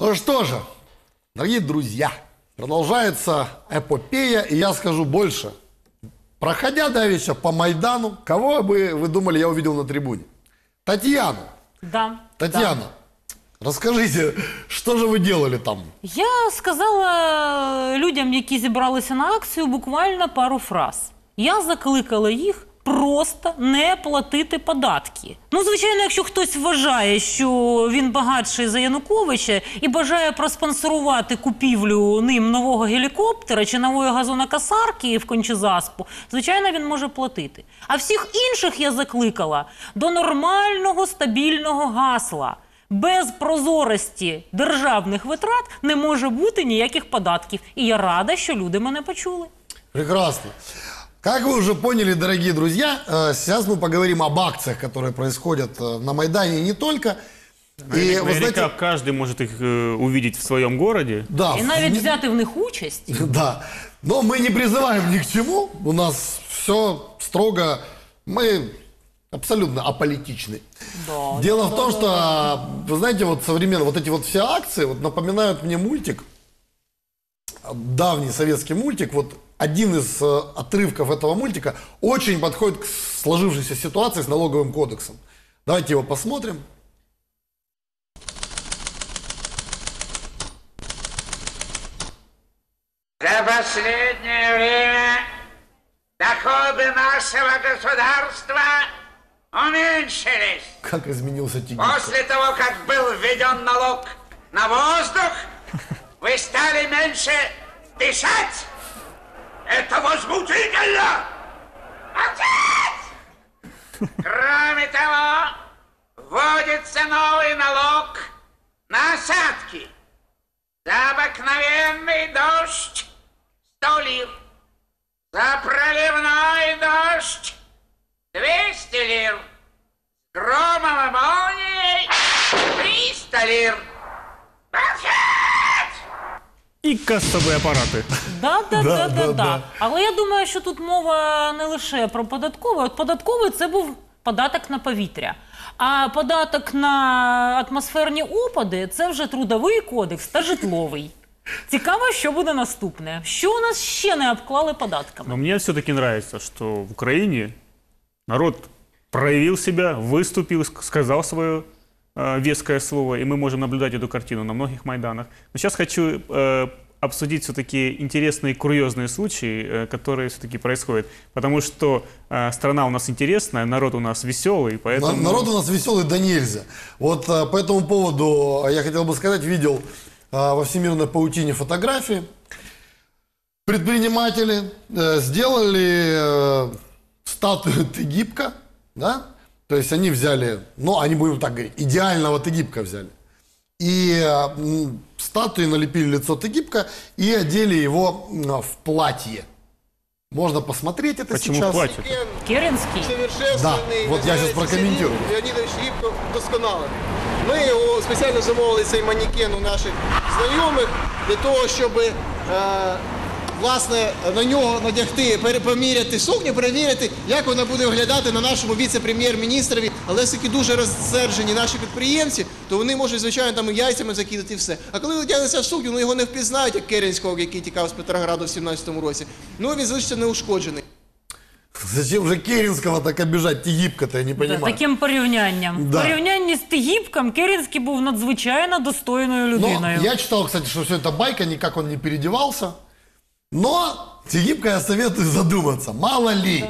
Ну что же, дорогие друзья, продолжается эпопея, и я скажу больше. Проходя давеча по Майдану, кого бы вы думали, я увидел на трибуне? Татьяну. Да. Татьяна, расскажите, что же вы делали там? Я сказала людям, які зібралися на акцію, буквально пару фраз. Я закликала їх Просто не платити податки. Ну, звичайно, якщо хтось вважає, що він багатший за Януковича і бажає проспонсорувати купівлю ним нового гелікоптера чи нової газонокосарки в Кончезаспу, звичайно, він може платити. А всіх інших я закликала до нормального стабільного гасла. Без прозорості державних витрат не може бути ніяких податків. І я рада, що люди мене почули. Прекрасно. Как вы уже поняли, дорогие друзья, э, сейчас мы поговорим об акциях, которые происходят э, на Майдане и не только. И вы Наверняка знаете, каждый может их э, увидеть в своем городе. да, І навіть не- взяти в них участь. Да. Но мы не призываем ни к чему. У нас все строго. Мы абсолютно аполитичны. Да, Дело в том, что, вы знаете, вот современно, вот эти вот все акции вот напоминают мне мультик, давний советский мультик, вот один из э, отрывков этого мультика очень подходит к сложившейся ситуации с налоговым кодексом. Давайте его посмотрим. За последнее время доходы нашего государства уменьшились. Как изменился тигр. После того, как был введен налог на воздух, вы стали меньше дышать. Это возмутительно! Молчать! Кроме того, вводится новый налог на осадки. За обыкновенный дождь 100 лир. За проливной дождь 200 лир. Громом и молнией 300 лир. Молчать! И кассовые аппараты. Да, да, да, да, да, да, да. Але я думаю, що тут мова не лише про податковий. От податковий це був податок на повітря. А податок на атмосферні опади це вже трудовий кодекс та житловий. Цікаво, що буде наступне. Що у нас ще не обклали податками? Но мне все-таки нравится, что в Украине народ проявил себя, выступил, ск- сказал свое э, веское слово, и мы можем наблюдать эту картину на многих Майданах. Но сейчас хочу э, обсудить все-таки интересные курьезные случаи, э, которые все-таки происходят. Потому что э, страна у нас интересная, народ у нас веселый, поэтому... На- Народ у нас веселый да нельзя. Вот а, по этому поводу я хотел бы сказать, видел а, во всемирной паутине фотографии. Предприниматели э, сделали э, статую Тегибка, да? То есть они взяли, ну, они будем так говорить, идеального Тегибка взяли. И э, м, статуи налепили лицо Тегибка и одели его м, в платье. Можно посмотреть это Почему сейчас. платье? Керенський. Да, Совершенственний, вот я щас являється прокомментирую. Сергій Леонідович Ліпко досконалий. Ми його спеціально замовили цей манекен у наших знайомих для того, щоб е, власне на нього надягти, поміряти сукню, перевірити, як вона буде виглядати на нашому віце-прем'єр-міністрові. Але все-таки дуже розсерджені наші підприємці, то вони можуть, звичайно, там яйцями закидати і все. А коли одягнеться в сукню, ну його не впізнають, як Керенського, який тікав з Петрограду в 17-му році. Ну він залишиться неушкоджений. Зачем же Керенского так обижать? Тегибка-то, я не Да, таким порівнянням. Да. В порівнянні з Тигіпком Керенський був надзвичайно достойною Но людиною. я читал, кстати, что все это байка, никак он не переодевался. Но Тегибко я советую задуматься. Мало ли,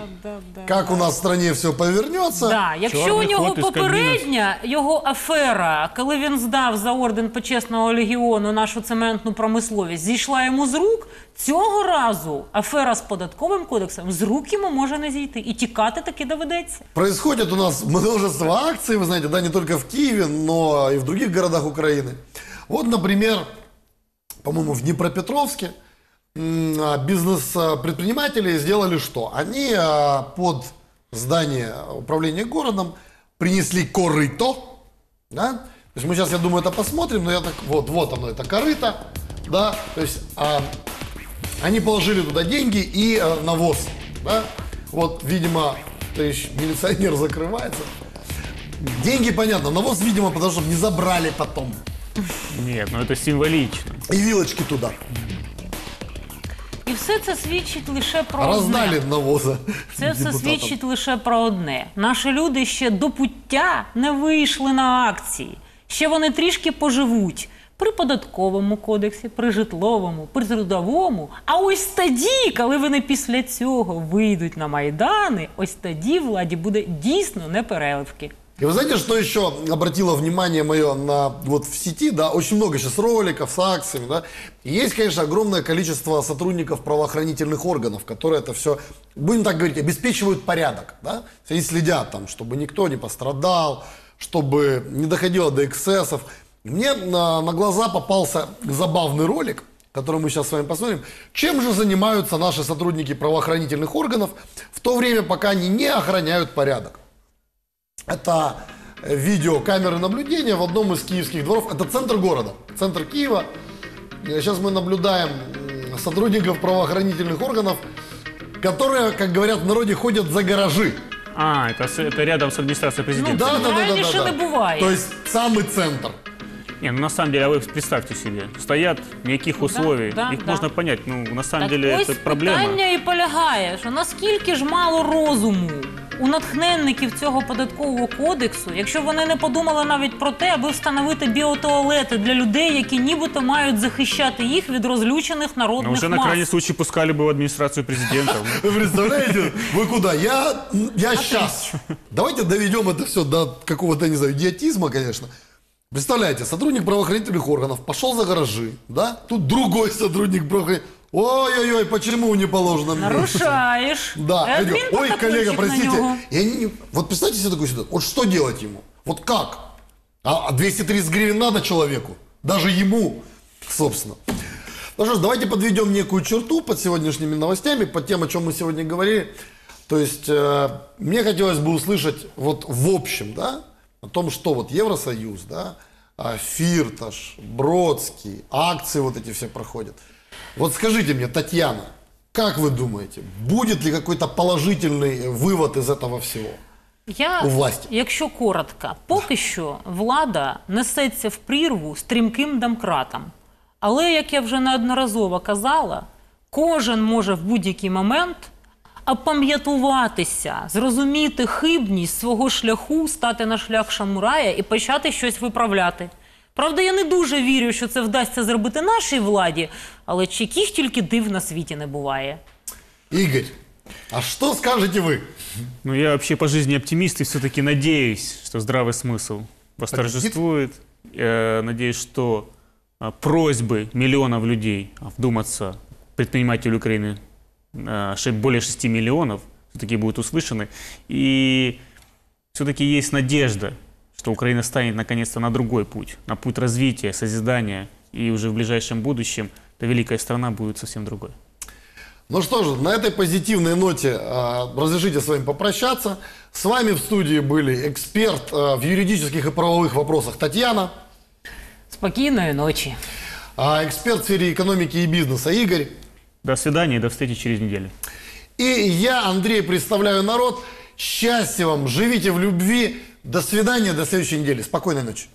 как у нас в стране все повернется. Да, якщо у Чорний нього ход із попередня його афера, коли він здав за орден почесного легіону нашу цементну промисловість, зійшла йому з рук. Цього разу афера з податковим кодексом з рук йому може не зійти, і тікати таки доведеться. Происходит у нас множество акций, вы знаете, да, не только в Киеве, но и в других городах Украины. Вот, например, по-моему, в Днепропетровске бизнес-предприниматели сделали что? Они а, под здание управления городом принесли корыто, да? То есть мы сейчас, я думаю, это посмотрим, но я так, вот, вот оно, это корыто, да, то есть а, они положили туда деньги и э, навоз, да, вот, видимо, то есть милиционер закрывается, деньги, понятно, навоз, видимо, потому что не забрали потом, Нет, ну это символично. И вилочки туда. І все це свідчить лише про Раздали одне. навоза Це все депутатам. свідчить лише про одне. Наші люди ще до пуття не вийшли на акції. Ще вони трішки поживуть при податковому кодексі, при житловому, при трудовому. А ось тоді, коли вони після цього вийдуть на майдани, ось тоді владі буде дійсно непереливки. И вы знаете, что еще обратило внимание мое на вот в сети, да, очень много сейчас роликов с акциями, да. Есть, конечно, огромное количество сотрудников правоохранительных органов, которые это все, будем так говорить, обеспечивают порядок, да. Они следят там, чтобы никто не пострадал, чтобы не доходило до эксцессов. Мне на, на глаза попался забавный ролик, который мы сейчас с вами посмотрим. Чем же занимаются наши сотрудники правоохранительных органов в то время, пока они не охраняют порядок? Это э, видео камеры наблюдения в одном из киевских дворов. Это центр города, центр Киева. Э, Сейчас мы наблюдаем м, сотрудников правоохранительных органов, которые, как говорят в народе, ходят за гаражи. А, это, с- это рядом с администрацией президента. Да, да, да, да, да, Правильніше да. не буває. То есть самый центр. Не, ну на самом деле, а вы представьте себе, стоят никаких условий, да, их да. можно понять, ну на самом Так деле ось это проблема. питання і полягає, що наскільки ж мало розуму у натхненників цього податкового кодексу, якщо вони не подумали навіть про те, аби встановити біотуалети для людей, які нібито мають захищати їх від розлючених Но народних уже на мас. крайний случай пускали бы в администрацию президента. Вы представляете, вы куда? Я, я сейчас. Давайте доведем это все до какого-то, не знаю, идиотизма, конечно. Представляете, сотрудник правоохранительных органов пошел за гаражи, да? Тут другой сотрудник правоохранительных Ой-ой-ой, почему не положено? мне? Нарушаєш. Да, І пойдем. Ой, коллега, адмінпротокольчик на простите. нього. И они не- Вот представьте себе такую ситуацию. Вот что делать ему? Вот как? А а 230 гривен надо человеку? Даже ему, собственно. Ну что ж, давайте подведем некую черту под сегодняшними новостями, под тем, о чем мы сегодня говорили. То есть, э, мне хотелось бы услышать вот в общем, да, о том, что вот Евросоюз, да, а, Фирташ, Бродский, акции вот эти все проходят. Вот скажите мне, Татьяна, как вы думаете, будет ли какой-то положительный вывод из этого всего? Я, у власті. якщо коротко, поки що влада несеться в прірву стрімким домкратам. Але, як я вже неодноразово казала, кожен може в будь-який момент опам'ятуватися, зрозуміти хибність свого шляху, стати на шлях шамурая і почати щось виправляти. Правда, я не дуже вірю, що це вдасться зробити нашій владі, але чи яких тільки див на світі не буває. Игорь, а что скажете вы? Ну, я вообще по жизни оптимист и все-таки надеюсь, что здравый смысл восторжествует. Я надеюсь, что а, просьбы миллионов людей а, вдуматься, предпринимателей Украины, а, ши- более 6 миллионов, все-таки будут услышаны. И все-таки есть надежда, что Украина станет наконец-то на другой путь, на путь развития, созидания. И уже в ближайшем будущем эта великая страна будет совсем другой. Ну что же, на этой позитивной ноте а, разрешите с вами попрощаться. С вами в студии были эксперт а, в юридических и правовых вопросах Татьяна, Спокійної ночі. а, эксперт в сфере экономики и бизнеса Игорь. До свидания и до встречи через неделю. И я, Андрей, представляю народ. Счастья вам, живите в любви. до свидания, до следующей недели. Спокойной ночи.